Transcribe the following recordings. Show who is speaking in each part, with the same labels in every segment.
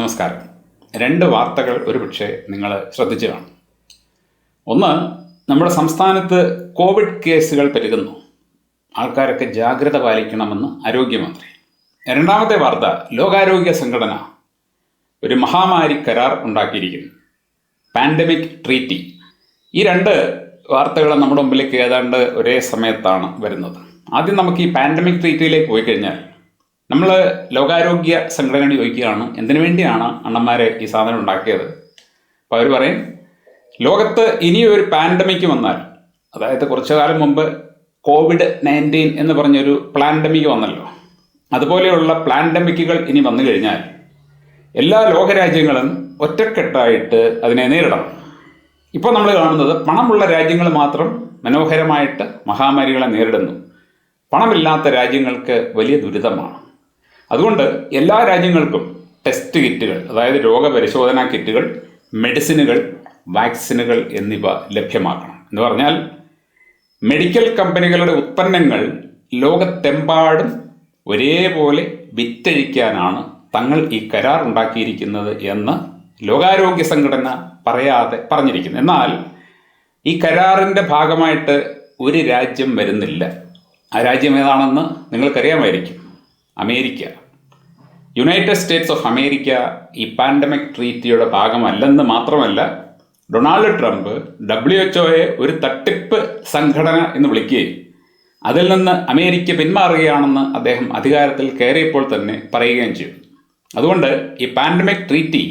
Speaker 1: നമസ്കാരം രണ്ട് വാർത്തകൾ ഒരുപക്ഷെ നിങ്ങൾ ശ്രദ്ധിച്ചു കാണും ഒന്ന് നമ്മുടെ സംസ്ഥാനത്ത് കോവിഡ് കേസുകൾ പെരുകുന്നു ആൾക്കാരൊക്കെ ജാഗ്രത പാലിക്കണമെന്ന് ആരോഗ്യമന്ത്രി രണ്ടാമത്തെ വാർത്ത ലോകാരോഗ്യ സംഘടന ഒരു മഹാമാരി കരാർ ഉണ്ടാക്കിയിരിക്കുന്നു പാൻഡമിക് ട്രീറ്റി ഈ രണ്ട് വാർത്തകൾ നമ്മുടെ മുമ്പിലേക്ക് ഏതാണ്ട് ഒരേ സമയത്താണ് വരുന്നത് ആദ്യം നമുക്ക് ഈ പാൻഡമിക് ട്രീറ്റിയിലേക്ക് പോയി കഴിഞ്ഞാൽ നമ്മൾ ലോകാരോഗ്യ സംഘടനയോട് ചോദിക്കുകയാണ് എന്തിനു വേണ്ടിയാണ് അണ്ണന്മാരെ ഈ സാധനം ഉണ്ടാക്കിയത് അപ്പോൾ അവർ പറയും ലോകത്ത് ഇനിയൊരു പാൻഡമിക് വന്നാൽ അതായത് കുറച്ചു കാലം മുമ്പ് കോവിഡ് നയൻറ്റീൻ എന്ന് പറഞ്ഞൊരു പ്ലാൻഡമിക് വന്നല്ലോ അതുപോലെയുള്ള പ്ലാൻഡമിക്കുകൾ ഇനി വന്നു കഴിഞ്ഞാൽ എല്ലാ ലോകരാജ്യങ്ങളും ഒറ്റക്കെട്ടായിട്ട് അതിനെ നേരിടണം ഇപ്പോൾ നമ്മൾ കാണുന്നത് പണമുള്ള രാജ്യങ്ങൾ മാത്രം മനോഹരമായിട്ട് മഹാമാരികളെ നേരിടുന്നു പണമില്ലാത്ത രാജ്യങ്ങൾക്ക് വലിയ ദുരിതമാണ് അതുകൊണ്ട് എല്ലാ രാജ്യങ്ങൾക്കും ടെസ്റ്റ് കിറ്റുകൾ അതായത് രോഗപരിശോധനാ കിറ്റുകൾ മെഡിസിനുകൾ വാക്സിനുകൾ എന്നിവ ലഭ്യമാക്കണം എന്ന് പറഞ്ഞാൽ മെഡിക്കൽ കമ്പനികളുടെ ഉത്പന്നങ്ങൾ ലോകത്തെമ്പാടും ഒരേപോലെ വിറ്റഴിക്കാനാണ് തങ്ങൾ ഈ കരാർ ഉണ്ടാക്കിയിരിക്കുന്നത് എന്ന് ലോകാരോഗ്യ സംഘടന പറയാതെ പറഞ്ഞിരിക്കുന്നു എന്നാൽ ഈ കരാറിൻ്റെ ഭാഗമായിട്ട് ഒരു രാജ്യം വരുന്നില്ല ആ രാജ്യം ഏതാണെന്ന് നിങ്ങൾക്കറിയാമായിരിക്കും America United States of America ഈ പാൻഡമിക് ട്രീറ്റിയുടെ ഭാഗമല്ലെന്ന് മാത്രമല്ല ഡൊണാൾഡ് ട്രംപ് ഡബ്ല്യു എച്ച് ഒയെ ഒരു തട്ടിപ്പ് സംഘടന എന്ന് വിളിക്കുകയും അതിൽ നിന്ന് അമേരിക്ക പിന്മാറുകയാണെന്ന് അദ്ദേഹം അധികാരത്തിൽ കയറിയപ്പോൾ തന്നെ പറയുകയും ചെയ്തു അതുകൊണ്ട് ഈ പാൻഡമിക് ട്രീറ്റി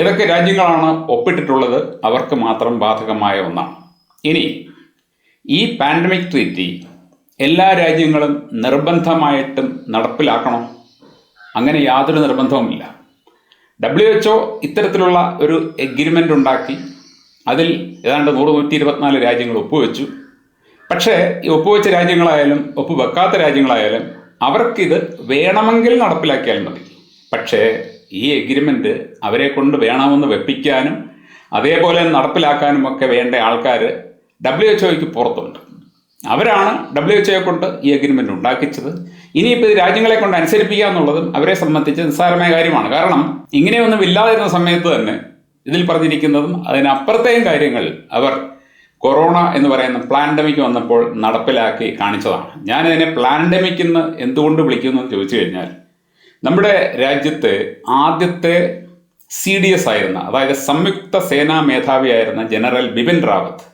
Speaker 1: ഏതൊക്കെ രാജ്യങ്ങളാണ് ഒപ്പിട്ടിട്ടുള്ളത് അവർക്ക് മാത്രം ബാധകമായ ഒന്നാണ് ഇനി ഈ പാൻഡമിക് ട്രീറ്റി എല്ലാ രാജ്യങ്ങളും നിർബന്ധമായിട്ടും നടപ്പിലാക്കണം അങ്ങനെ യാതൊരു നിർബന്ധവുമില്ല ഡബ്ല്യു എച്ച് ഒ ഇത്തരത്തിലുള്ള ഒരു എഗ്രിമെൻ്റ് ഉണ്ടാക്കി അതിൽ ഏതാണ്ട് നൂറ് നൂറ്റി ഇരുപത്തിനാല് രാജ്യങ്ങൾ ഒപ്പുവെച്ചു പക്ഷേ ഈ ഒപ്പുവെച്ച രാജ്യങ്ങളായാലും ഒപ്പുവെക്കാത്ത രാജ്യങ്ങളായാലും അവർക്കിത് വേണമെങ്കിൽ നടപ്പിലാക്കിയാൽ മതി പക്ഷേ ഈ എഗ്രിമെൻ്റ് അവരെ കൊണ്ട് വേണമെന്ന് വെപ്പിക്കാനും അതേപോലെ നടപ്പിലാക്കാനും ഒക്കെ വേണ്ട ആൾക്കാർ ഡബ്ല്യു എച്ച് ഒക്ക് പുറത്തുണ്ട് അവരാണ് ഡബ്ല്യു എച്ച് കൊണ്ട് ഈ അഗ്രിമെൻ്റ് ഉണ്ടാക്കിച്ചത് ഇനിയിപ്പോൾ ഇത് രാജ്യങ്ങളെ കൊണ്ട് അനുസരിപ്പിക്കുക എന്നുള്ളതും അവരെ സംബന്ധിച്ച് നിസ്സാരമായ കാര്യമാണ് കാരണം ഇങ്ങനെയൊന്നും ഇല്ലാതിരുന്ന സമയത്ത് തന്നെ ഇതിൽ പറഞ്ഞിരിക്കുന്നതും അതിനപ്പുറത്തെയും കാര്യങ്ങൾ അവർ കൊറോണ എന്ന് പറയുന്ന പ്ലാൻഡമിക് വന്നപ്പോൾ നടപ്പിലാക്കി കാണിച്ചതാണ് ഞാനിതിനെ പ്ലാൻഡമിക് എന്ന് എന്തുകൊണ്ട് വിളിക്കുന്നു എന്ന് ചോദിച്ചു കഴിഞ്ഞാൽ നമ്മുടെ രാജ്യത്ത് ആദ്യത്തെ സി ഡി എസ് ആയിരുന്ന അതായത് സംയുക്ത സേനാ മേധാവിയായിരുന്ന ജനറൽ ബിപിൻ റാവത്ത്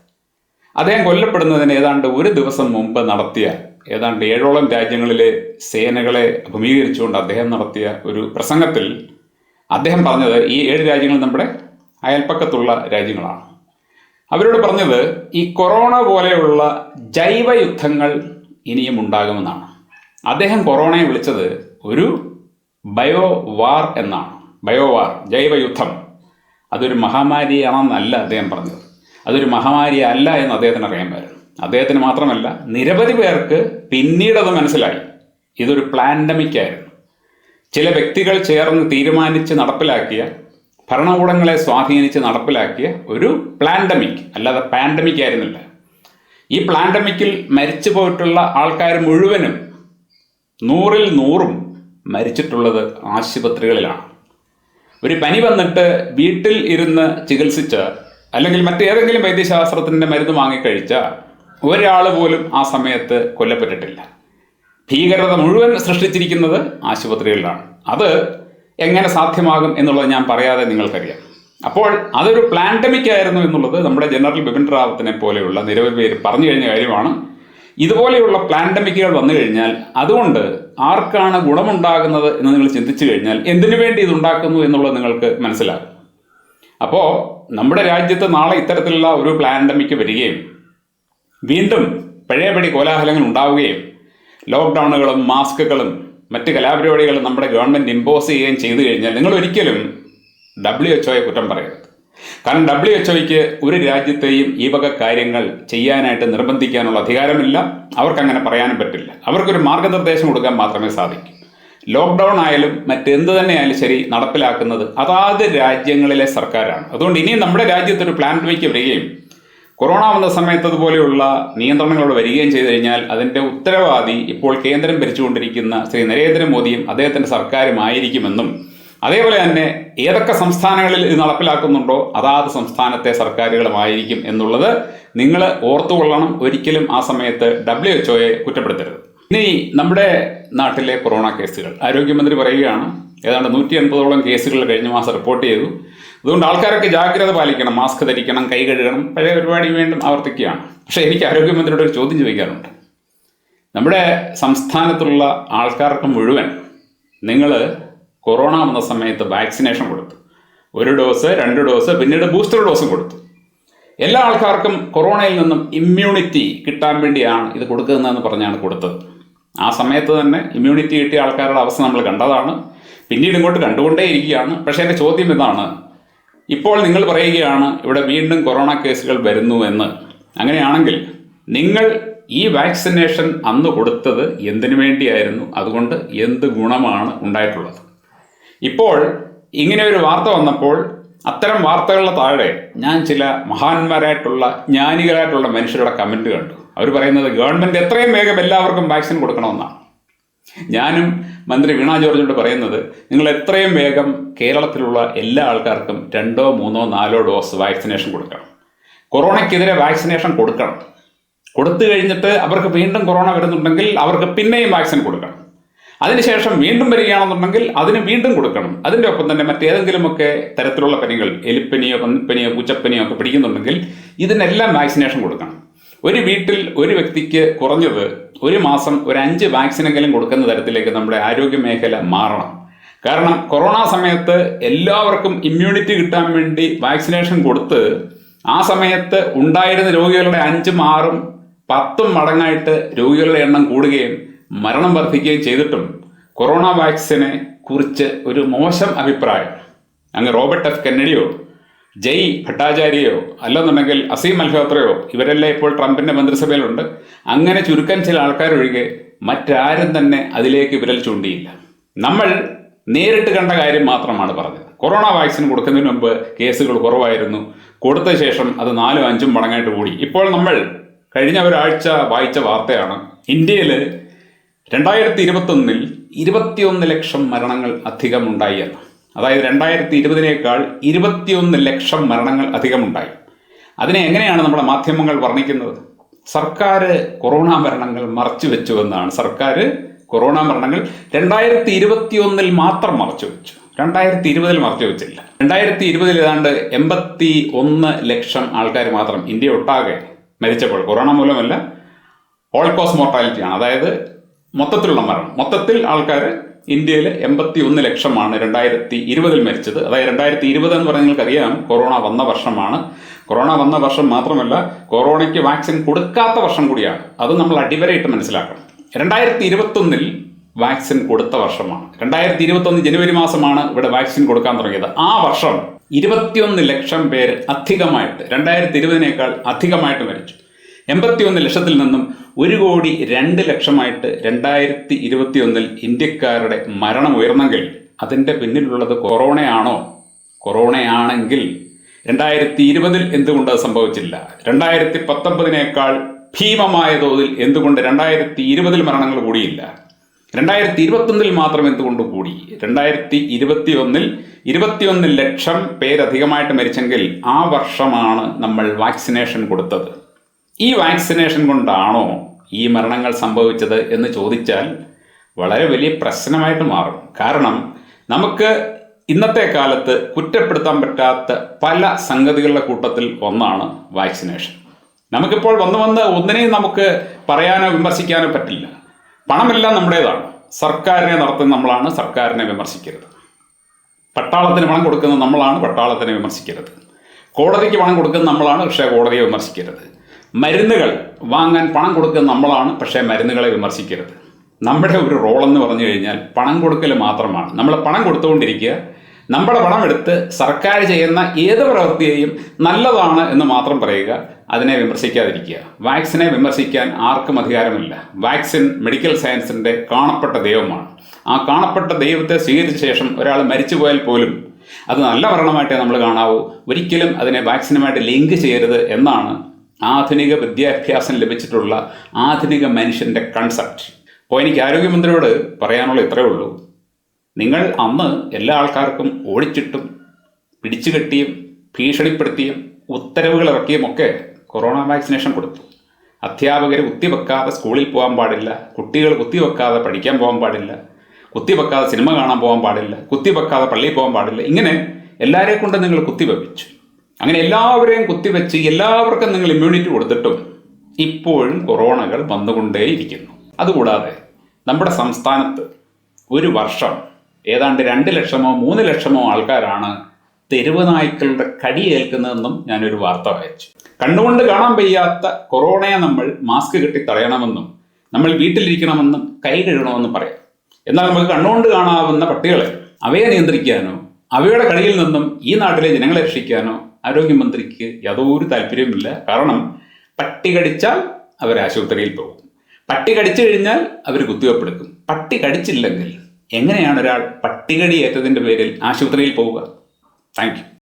Speaker 1: അദ്ദേഹം കൊല്ലപ്പെടുന്നതിന് ഏതാണ്ട് ഒരു ദിവസം മുമ്പ് നടത്തിയ ഏതാണ്ട് ഏഴോളം രാജ്യങ്ങളിലെ സേനകളെ അഭിമീകരിച്ചുകൊണ്ട് അദ്ദേഹം നടത്തിയ ഒരു പ്രസംഗത്തിൽ അദ്ദേഹം പറഞ്ഞത് ഈ ഏഴ് രാജ്യങ്ങൾ നമ്മുടെ അയൽപ്പക്കത്തുള്ള രാജ്യങ്ങളാണ് അവരോട് പറഞ്ഞത് ഈ കൊറോണ പോലെയുള്ള ജൈവ യുദ്ധങ്ങൾ ഇനിയും ഉണ്ടാകുമെന്നാണ് അദ്ദേഹം കൊറോണയെ വിളിച്ചത് ഒരു ബയോ വാർ എന്നാണ് ബയോ വാർ ജൈവ യുദ്ധം അതൊരു മഹാമാരിയാണെന്നല്ല അദ്ദേഹം പറഞ്ഞത് അതൊരു മഹാമാരി അല്ല എന്ന് അദ്ദേഹത്തിന് അറിയാമായിരുന്നു അദ്ദേഹത്തിന് മാത്രമല്ല നിരവധി പേർക്ക് പിന്നീട് അത് മനസ്സിലായി ഇതൊരു പ്ലാൻഡമിക് ആയിരുന്നു ചില വ്യക്തികൾ ചേർന്ന് തീരുമാനിച്ച് നടപ്പിലാക്കിയ ഭരണകൂടങ്ങളെ സ്വാധീനിച്ച് നടപ്പിലാക്കിയ ഒരു പ്ലാൻഡമിക് അല്ലാതെ പാൻഡമിക് ആയിരുന്നില്ല ഈ പ്ലാൻഡമിക്കിൽ മരിച്ചു പോയിട്ടുള്ള ആൾക്കാർ മുഴുവനും നൂറിൽ നൂറും മരിച്ചിട്ടുള്ളത് ആശുപത്രികളിലാണ് ഒരു പനി വന്നിട്ട് വീട്ടിൽ ഇരുന്ന് ചികിത്സിച്ച അല്ലെങ്കിൽ മറ്റേതെങ്കിലും വൈദ്യശാസ്ത്രത്തിൻ്റെ മരുന്ന് വാങ്ങിക്കഴിച്ച ഒരാൾ പോലും ആ സമയത്ത് കൊല്ലപ്പെട്ടിട്ടില്ല ഭീകരത മുഴുവൻ സൃഷ്ടിച്ചിരിക്കുന്നത് ആശുപത്രികളിലാണ് അത് എങ്ങനെ സാധ്യമാകും എന്നുള്ളത് ഞാൻ പറയാതെ നിങ്ങൾക്കറിയാം അപ്പോൾ അതൊരു പ്ലാൻഡമിക് ആയിരുന്നു എന്നുള്ളത് നമ്മുടെ ജനറൽ ബിപിൻ റാവത്തിനെ പോലെയുള്ള നിരവധി പേര് പറഞ്ഞു കഴിഞ്ഞ കാര്യമാണ് ഇതുപോലെയുള്ള പ്ലാൻഡമിക്കുകൾ വന്നു കഴിഞ്ഞാൽ അതുകൊണ്ട് ആർക്കാണ് ഗുണമുണ്ടാകുന്നത് എന്ന് നിങ്ങൾ ചിന്തിച്ചു കഴിഞ്ഞാൽ എന്തിനു വേണ്ടി ഇതുണ്ടാക്കുന്നു എന്നുള്ളത് നിങ്ങൾക്ക് മനസ്സിലാകും അപ്പോൾ നമ്മുടെ രാജ്യത്ത് നാളെ ഇത്തരത്തിലുള്ള ഒരു പാൻഡമിക് വരികയും വീണ്ടും പഴയപടി കോലാഹലങ്ങൾ ഉണ്ടാവുകയും ലോക്ക്ഡൗണുകളും മാസ്കുകളും മറ്റ് കലാപരിപാടികളും നമ്മുടെ ഗവൺമെൻറ് ഇമ്പോസ് ചെയ്യുകയും ചെയ്തു കഴിഞ്ഞാൽ നിങ്ങൾ ഒരിക്കലും ഡബ്ല്യു എച്ച്ഒയെ കുറ്റം പറയരുത് കാരണം ഡബ്ല്യു എച്ച്ഒയ്ക്ക് ഒരു രാജ്യത്തെയും ഈ വക കാര്യങ്ങൾ ചെയ്യാനായിട്ട് നിർബന്ധിക്കാനുള്ള അധികാരമില്ല അവർക്കങ്ങനെ പറയാനും പറ്റില്ല അവർക്കൊരു മാർഗനിർദ്ദേശം കൊടുക്കാൻ മാത്രമേ സാധിക്കൂ ലോക്ക്ഡൗൺ ആയാലും മറ്റെന്ത് തന്നെയായാലും ശരി നടപ്പിലാക്കുന്നത് അതാത് രാജ്യങ്ങളിലെ സർക്കാരാണ് അതുകൊണ്ട് ഇനിയും നമ്മുടെ രാജ്യത്തൊരു പ്ലാൻഡമിക് വരികയും കൊറോണ വന്ന സമയത്ത് അതുപോലെയുള്ള നിയന്ത്രണങ്ങൾ വരികയും ചെയ്തു കഴിഞ്ഞാൽ അതിൻ്റെ ഉത്തരവാദി ഇപ്പോൾ കേന്ദ്രം ഭരിച്ചുകൊണ്ടിരിക്കുന്ന ശ്രീ നരേന്ദ്രമോദിയും അദ്ദേഹത്തിൻ്റെ സർക്കാരുമായിരിക്കുമെന്നും അതേപോലെ തന്നെ ഏതൊക്കെ സംസ്ഥാനങ്ങളിൽ ഇത് നടപ്പിലാക്കുന്നുണ്ടോ അതാത് സംസ്ഥാനത്തെ സർക്കാരുകളുമായിരിക്കും എന്നുള്ളത് നിങ്ങൾ ഓർത്തുകൊള്ളണം ഒരിക്കലും ആ സമയത്ത് ഡബ്ല്യു എച്ച് ഒയെ കുറ്റപ്പെടുത്തരുത് ഇനി നമ്മുടെ നാട്ടിലെ കൊറോണ കേസുകൾ ആരോഗ്യമന്ത്രി പറയുകയാണ് ഏതാണ്ട് നൂറ്റി അൻപതോളം കേസുകൾ കഴിഞ്ഞ മാസം റിപ്പോർട്ട് ചെയ്തു അതുകൊണ്ട് ആൾക്കാരൊക്കെ ജാഗ്രത പാലിക്കണം മാസ്ക് ധരിക്കണം കൈ കഴുകണം പഴയ പരിപാടി വീണ്ടും ആവർത്തിക്കുകയാണ് പക്ഷേ എനിക്ക് ആരോഗ്യമന്ത്രിയുടെ ഒരു ചോദ്യം ചോദിക്കാറുണ്ട് നമ്മുടെ സംസ്ഥാനത്തുള്ള ആൾക്കാർക്ക് മുഴുവൻ നിങ്ങൾ കൊറോണ വന്ന സമയത്ത് വാക്സിനേഷൻ കൊടുത്തു ഒരു ഡോസ് രണ്ട് ഡോസ് പിന്നീട് ബൂസ്റ്റർ ഡോസും കൊടുത്തു എല്ലാ ആൾക്കാർക്കും കൊറോണയിൽ നിന്നും ഇമ്മ്യൂണിറ്റി കിട്ടാൻ വേണ്ടിയാണ് ഇത് കൊടുക്കുന്നതെന്ന് പറഞ്ഞാണ് കൊടുത്തത് ആ സമയത്ത് തന്നെ ഇമ്മ്യൂണിറ്റി കിട്ടിയ ആൾക്കാരുടെ അവസ്ഥ നമ്മൾ കണ്ടതാണ് പിന്നീട് ഇങ്ങോട്ട് കണ്ടുകൊണ്ടേ ഇരിക്കുകയാണ് പക്ഷേ എൻ്റെ ചോദ്യം ഇതാണ് ഇപ്പോൾ നിങ്ങൾ പറയുകയാണ് ഇവിടെ വീണ്ടും കൊറോണ കേസുകൾ വരുന്നു എന്ന് അങ്ങനെയാണെങ്കിൽ നിങ്ങൾ ഈ വാക്സിനേഷൻ അന്ന് കൊടുത്തത് എന്തിനു വേണ്ടിയായിരുന്നു അതുകൊണ്ട് എന്ത് ഗുണമാണ് ഉണ്ടായിട്ടുള്ളത് ഇപ്പോൾ ഇങ്ങനെ ഒരു വാർത്ത വന്നപ്പോൾ അത്തരം വാർത്തകളുടെ താഴെ ഞാൻ ചില മഹാന്മാരായിട്ടുള്ള ജ്ഞാനികളായിട്ടുള്ള മനുഷ്യരുടെ കമൻറ്റ് കണ്ടു അവർ പറയുന്നത് ഗവൺമെൻറ് എത്രയും വേഗം എല്ലാവർക്കും വാക്സിൻ കൊടുക്കണമെന്നാണ് ഞാനും മന്ത്രി വീണ ജോർജിനോട് പറയുന്നത് നിങ്ങൾ എത്രയും വേഗം കേരളത്തിലുള്ള എല്ലാ ആൾക്കാർക്കും രണ്ടോ മൂന്നോ നാലോ ഡോസ് വാക്സിനേഷൻ കൊടുക്കണം കൊറോണയ്ക്കെതിരെ വാക്സിനേഷൻ കൊടുക്കണം കൊടുത്തു കഴിഞ്ഞിട്ട് അവർക്ക് വീണ്ടും കൊറോണ വരുന്നുണ്ടെങ്കിൽ അവർക്ക് പിന്നെയും വാക്സിൻ കൊടുക്കണം അതിനുശേഷം വീണ്ടും വരികയാണെന്നുണ്ടെങ്കിൽ അതിന് വീണ്ടും കൊടുക്കണം അതിൻ്റെ ഒപ്പം തന്നെ മറ്റേതെങ്കിലുമൊക്കെ തരത്തിലുള്ള പനികൾ എലിപ്പനിയോ പന്നിപ്പനിയോ പൂച്ചപ്പനിയോ ഒക്കെ പിടിക്കുന്നുണ്ടെങ്കിൽ ഇതിനെല്ലാം വാക്സിനേഷൻ കൊടുക്കണം ഒരു വീട്ടിൽ ഒരു വ്യക്തിക്ക് കുറഞ്ഞത് ഒരു മാസം ഒരു അഞ്ച് വാക്സിനെങ്കിലും കൊടുക്കുന്ന തരത്തിലേക്ക് നമ്മുടെ ആരോഗ്യ മേഖല മാറണം കാരണം കൊറോണ സമയത്ത് എല്ലാവർക്കും ഇമ്മ്യൂണിറ്റി കിട്ടാൻ വേണ്ടി വാക്സിനേഷൻ കൊടുത്ത് ആ സമയത്ത് ഉണ്ടായിരുന്ന രോഗികളുടെ അഞ്ചും ആറും പത്തും മടങ്ങായിട്ട് രോഗികളുടെ എണ്ണം കൂടുകയും മരണം വർദ്ധിക്കുകയും ചെയ്തിട്ടും കൊറോണ വാക്സിനെ കുറിച്ച് ഒരു മോശം അഭിപ്രായം അങ്ങ് റോബർട്ട് എഫ് കെന്നഡിയോ ജയ് ഭട്ടാചാര്യയോ അല്ലെന്നുണ്ടെങ്കിൽ അസീം മൽഹോത്രയോ ഇവരെല്ലാം ഇപ്പോൾ ട്രംപിന്റെ മന്ത്രിസഭയിലുണ്ട് അങ്ങനെ ചുരുക്കം ചില ആൾക്കാരൊഴികെ മറ്റാരും തന്നെ അതിലേക്ക് വിരൽ ചൂണ്ടിയില്ല നമ്മൾ നേരിട്ട് കണ്ട കാര്യം മാത്രമാണ് പറഞ്ഞത് കൊറോണ വാക്സിൻ കൊടുക്കുന്നതിന് മുമ്പ് കേസുകൾ കുറവായിരുന്നു കൊടുത്ത ശേഷം അത് നാലും അഞ്ചും മടങ്ങായിട്ട് കൂടി ഇപ്പോൾ നമ്മൾ കഴിഞ്ഞ ഒരാഴ്ച വായിച്ച വാർത്തയാണ് ഇന്ത്യയിൽ രണ്ടായിരത്തി ഇരുപത്തൊന്നിൽ ഇരുപത്തിയൊന്ന് ലക്ഷം മരണങ്ങൾ ഉണ്ടായി എന്ന് അതായത് രണ്ടായിരത്തി ഇരുപതിനേക്കാൾ ഇരുപത്തിയൊന്ന് ലക്ഷം മരണങ്ങൾ അധികമുണ്ടായി അതിനെ എങ്ങനെയാണ് നമ്മുടെ മാധ്യമങ്ങൾ വർണ്ണിക്കുന്നത് സർക്കാർ കൊറോണ മരണങ്ങൾ മറച്ചു വെച്ചു എന്നാണ് സർക്കാർ കൊറോണ മരണങ്ങൾ രണ്ടായിരത്തി ഇരുപത്തിയൊന്നിൽ മാത്രം മറച്ചു വെച്ചു രണ്ടായിരത്തി ഇരുപതിൽ മറച്ചു വെച്ചില്ല രണ്ടായിരത്തി ഇരുപതിൽ ഏതാണ്ട് എൺപത്തി ഒന്ന് ലക്ഷം ആൾക്കാർ മാത്രം ഇന്ത്യ ഒട്ടാകെ മരിച്ചപ്പോൾ കൊറോണ മൂലമല്ല ഓൾ കോസ് മോർട്ടാലിറ്റിയാണ് അതായത് മൊത്തത്തിലുള്ള മരണം മൊത്തത്തിൽ ആൾക്കാർ ഇന്ത്യയിൽ എൺപത്തി ഒന്ന് ലക്ഷമാണ് രണ്ടായിരത്തി ഇരുപതിൽ മരിച്ചത് അതായത് രണ്ടായിരത്തി ഇരുപത് എന്ന് പറഞ്ഞാൽ നിങ്ങൾക്കറിയാം കൊറോണ വന്ന വർഷമാണ് കൊറോണ വന്ന വർഷം മാത്രമല്ല കൊറോണയ്ക്ക് വാക്സിൻ കൊടുക്കാത്ത വർഷം കൂടിയാണ് അത് നമ്മൾ അടിവരയിട്ട് മനസ്സിലാക്കണം രണ്ടായിരത്തി ഇരുപത്തൊന്നിൽ വാക്സിൻ കൊടുത്ത വർഷമാണ് രണ്ടായിരത്തി ഇരുപത്തൊന്ന് ജനുവരി മാസമാണ് ഇവിടെ വാക്സിൻ കൊടുക്കാൻ തുടങ്ങിയത് ആ വർഷം ഇരുപത്തിയൊന്ന് ലക്ഷം പേര് അധികമായിട്ട് രണ്ടായിരത്തി ഇരുപതിനേക്കാൾ അധികമായിട്ട് മരിച്ചു എൺപത്തിയൊന്ന് ലക്ഷത്തിൽ നിന്നും ഒരു കോടി രണ്ട് ലക്ഷമായിട്ട് രണ്ടായിരത്തി ഇരുപത്തിയൊന്നിൽ ഇന്ത്യക്കാരുടെ മരണം ഉയർന്നെങ്കിൽ അതിൻ്റെ പിന്നിലുള്ളത് കൊറോണയാണോ കൊറോണയാണെങ്കിൽ രണ്ടായിരത്തി ഇരുപതിൽ എന്തുകൊണ്ട് അത് സംഭവിച്ചില്ല രണ്ടായിരത്തി പത്തൊമ്പതിനേക്കാൾ ഭീമമായ തോതിൽ എന്തുകൊണ്ട് രണ്ടായിരത്തി ഇരുപതിൽ മരണങ്ങൾ കൂടിയില്ല രണ്ടായിരത്തി ഇരുപത്തൊന്നിൽ മാത്രം എന്തുകൊണ്ട് കൂടി രണ്ടായിരത്തി ഇരുപത്തി ഒന്നിൽ ഇരുപത്തിയൊന്ന് ലക്ഷം പേരധികമായിട്ട് മരിച്ചെങ്കിൽ ആ വർഷമാണ് നമ്മൾ വാക്സിനേഷൻ കൊടുത്തത് ഈ വാക്സിനേഷൻ കൊണ്ടാണോ ഈ മരണങ്ങൾ സംഭവിച്ചത് എന്ന് ചോദിച്ചാൽ വളരെ വലിയ പ്രശ്നമായിട്ട് മാറും കാരണം നമുക്ക് ഇന്നത്തെ കാലത്ത് കുറ്റപ്പെടുത്താൻ പറ്റാത്ത പല സംഗതികളുടെ കൂട്ടത്തിൽ ഒന്നാണ് വാക്സിനേഷൻ നമുക്കിപ്പോൾ വന്ന് വന്ന് ഒന്നിനെയും നമുക്ക് പറയാനോ വിമർശിക്കാനോ പറ്റില്ല പണമെല്ലാം നമ്മുടേതാണ് സർക്കാരിനെ നടത്തുന്ന നമ്മളാണ് സർക്കാരിനെ വിമർശിക്കരുത് പട്ടാളത്തിന് പണം കൊടുക്കുന്ന നമ്മളാണ് പട്ടാളത്തിനെ വിമർശിക്കരുത് കോടതിക്ക് പണം കൊടുക്കുന്ന നമ്മളാണ് പക്ഷേ കോടതിയെ വിമർശിക്കരുത് മരുന്നുകൾ വാങ്ങാൻ പണം കൊടുക്കുന്ന നമ്മളാണ് പക്ഷേ മരുന്നുകളെ വിമർശിക്കരുത് നമ്മുടെ ഒരു റോളെന്ന് പറഞ്ഞു കഴിഞ്ഞാൽ പണം കൊടുക്കൽ മാത്രമാണ് നമ്മൾ പണം കൊടുത്തുകൊണ്ടിരിക്കുക നമ്മുടെ പണം എടുത്ത് സർക്കാർ ചെയ്യുന്ന ഏത് പ്രവൃത്തിയെയും നല്ലതാണ് എന്ന് മാത്രം പറയുക അതിനെ വിമർശിക്കാതിരിക്കുക വാക്സിനെ വിമർശിക്കാൻ ആർക്കും അധികാരമില്ല വാക്സിൻ മെഡിക്കൽ സയൻസിൻ്റെ കാണപ്പെട്ട ദൈവമാണ് ആ കാണപ്പെട്ട ദൈവത്തെ സ്വീകരിച്ച ശേഷം ഒരാൾ മരിച്ചുപോയാൽ പോലും അത് നല്ല മരണമായിട്ടേ നമ്മൾ കാണാവൂ ഒരിക്കലും അതിനെ വാക്സിനുമായിട്ട് ലിങ്ക് ചെയ്യരുത് എന്നാണ് ആധുനിക വിദ്യാഭ്യാസം ലഭിച്ചിട്ടുള്ള ആധുനിക മനുഷ്യൻ്റെ കൺസെപ്റ്റ് അപ്പോൾ എനിക്ക് ആരോഗ്യമന്ത്രിയോട് പറയാനുള്ള ഇത്രയേ ഉള്ളൂ നിങ്ങൾ അന്ന് എല്ലാ ആൾക്കാർക്കും ഓടിച്ചിട്ടും പിടിച്ചു കെട്ടിയും ഭീഷണിപ്പെടുത്തിയും ഉത്തരവുകൾ ഇറക്കിയുമൊക്കെ കൊറോണ വാക്സിനേഷൻ കൊടുത്തു അധ്യാപകർ കുത്തിവെക്കാതെ സ്കൂളിൽ പോകാൻ പാടില്ല കുട്ടികൾ കുത്തിവെക്കാതെ പഠിക്കാൻ പോകാൻ പാടില്ല കുത്തിവെക്കാതെ സിനിമ കാണാൻ പോകാൻ പാടില്ല കുത്തിവെക്കാതെ പള്ളിയിൽ പോകാൻ പാടില്ല ഇങ്ങനെ എല്ലാവരെയും കൊണ്ട് നിങ്ങൾ കുത്തിവെപ്പിച്ചു അങ്ങനെ എല്ലാവരെയും കുത്തിവെച്ച് എല്ലാവർക്കും നിങ്ങൾ ഇമ്മ്യൂണിറ്റി കൊടുത്തിട്ടും ഇപ്പോഴും കൊറോണകൾ വന്നുകൊണ്ടേയിരിക്കുന്നു അതുകൂടാതെ നമ്മുടെ സംസ്ഥാനത്ത് ഒരു വർഷം ഏതാണ്ട് രണ്ട് ലക്ഷമോ മൂന്ന് ലക്ഷമോ ആൾക്കാരാണ് തെരുവ് നായ്ക്കളുടെ കടിയേൽക്കുന്നതെന്നും ഞാനൊരു വാർത്ത വായിച്ചു കണ്ണുകൊണ്ട് കാണാൻ വയ്യാത്ത കൊറോണയെ നമ്മൾ മാസ്ക് കെട്ടി തടയണമെന്നും നമ്മൾ വീട്ടിലിരിക്കണമെന്നും കൈ കഴുകണമെന്നും പറയാം എന്നാൽ നമുക്ക് കണ്ണുകൊണ്ട് കാണാവുന്ന പട്ടികളെ അവയെ നിയന്ത്രിക്കാനോ അവയുടെ കളിയിൽ നിന്നും ഈ നാട്ടിലെ ജനങ്ങളെ രക്ഷിക്കാനോ ആരോഗ്യമന്ത്രിക്ക് യാതൊരു താല്പര്യവുമില്ല കാരണം പട്ടി കടിച്ചാൽ അവർ ആശുപത്രിയിൽ പോകും പട്ടി കടിച്ചു കഴിഞ്ഞാൽ അവർ കുത്തിവെപ്പെടുക്കും പട്ടി കടിച്ചില്ലെങ്കിൽ എങ്ങനെയാണ് ഒരാൾ പട്ടികടി ഏറ്റതിൻ്റെ പേരിൽ ആശുപത്രിയിൽ പോവുക താങ്ക്